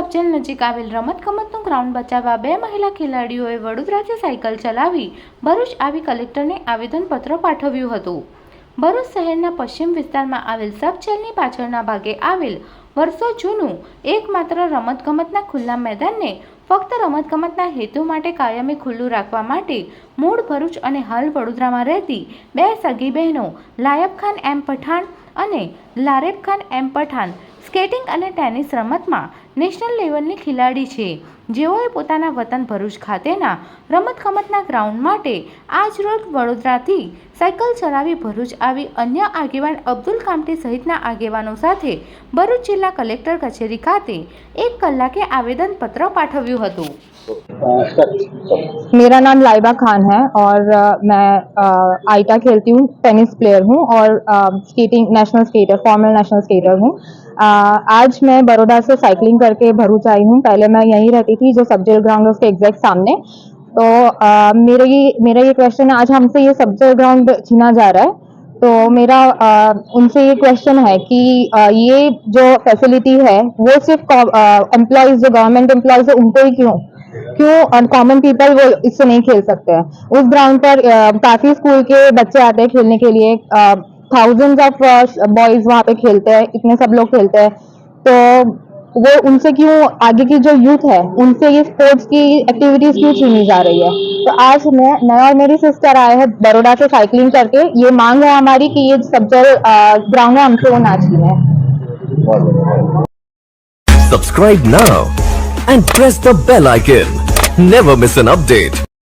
Sub jail નજીક આવેલ રમતગમતનું ground બચાવવા બે મહિલા ખેલાડીઓએ વડોદરાથી સાયકલ ચલાવી ભરૂચ આવી કલેક્ટરને આવેદનપત્ર પાઠવ્યું હતું ભરૂચ શહેરના પશ્ચિમ વિસ્તારમાં આવેલ સબજેલની પાછળના ભાગે આવેલ વર્ષો જૂનું એકમાત્ર રમતગમતના ખુલ્લા મેદાનને ફક્ત રમતગમતના હેતુ માટે કાયમી ખુલ્લું રાખવા માટે મૂળ ભરૂચ અને હાલ વડોદરામાં રહેતી બે સગી બહેનો લાયબ ખાન એમ પઠાણ અને લારેબ ખાન એમ પઠાણ સ્કેટિંગ અને ટેનિસ રમતમાં નેશનલ લેવલની ખેલાડી છે જેઓએ પોતાના વતન ભરૂચ ખાતેના રમતગમતના ગ્રાઉન્ડ માટે આજરોજ વડોદરાથી साइकल चलावी भरूच આવી અન્ય આગેવાન અબ્દુલ કામતે સહિતના આગેવાનો સાથે ભરુચ જિલ્લા કલેક્ટર કચેરી ખાતે 1 કલાકે આવેદન પત્ર પાઠવ્યું હતું. મેરા નામ લાઈબા ખાન હે ઓર મે આઈટા ખેલતી હું ટેનિસ પ્લેયર હું ઓર skating national skater formal national skater હું આજ મે બરોડા સે સાયકલિંગ કરકે ભરુચ આવી હું પહેલા મે યહી રહેતી થી જો સબજેલ ગ્રાઉન્ડ ઓફ કે એક્ઝેક્ટ સામે तो आ, मेरे ये मेरा ये क्वेश्चन है आज हमसे ये सब्जेक्ट ग्राउंड छीना जा रहा है तो मेरा आ, उनसे ये क्वेश्चन है कि आ, ये जो फैसिलिटी है वो सिर्फ एम्प्लॉयज जो गवर्नमेंट एम्प्लॉयज है उनको ही क्यों क्यों कॉमन पीपल वो इससे नहीं खेल सकते हैं उस ग्राउंड पर काफ़ी स्कूल के बच्चे आते हैं खेलने के लिए थाउजेंड्स ऑफ बॉयज वहाँ पे खेलते हैं इतने सब लोग खेलते हैं तो वो उनसे क्यों आगे की जो यूथ है उनसे ये स्पोर्ट्स की एक्टिविटीज क्यों छीनी जा रही है तो आज मैं मैं और मेरी सिस्टर आए हैं बड़ोड़ा से साइकिलिंग करके ये मांग है हमारी कि ये सब जो ग्राउंड है हमसे वो ना छीने subscribe now and press the bell icon never miss an update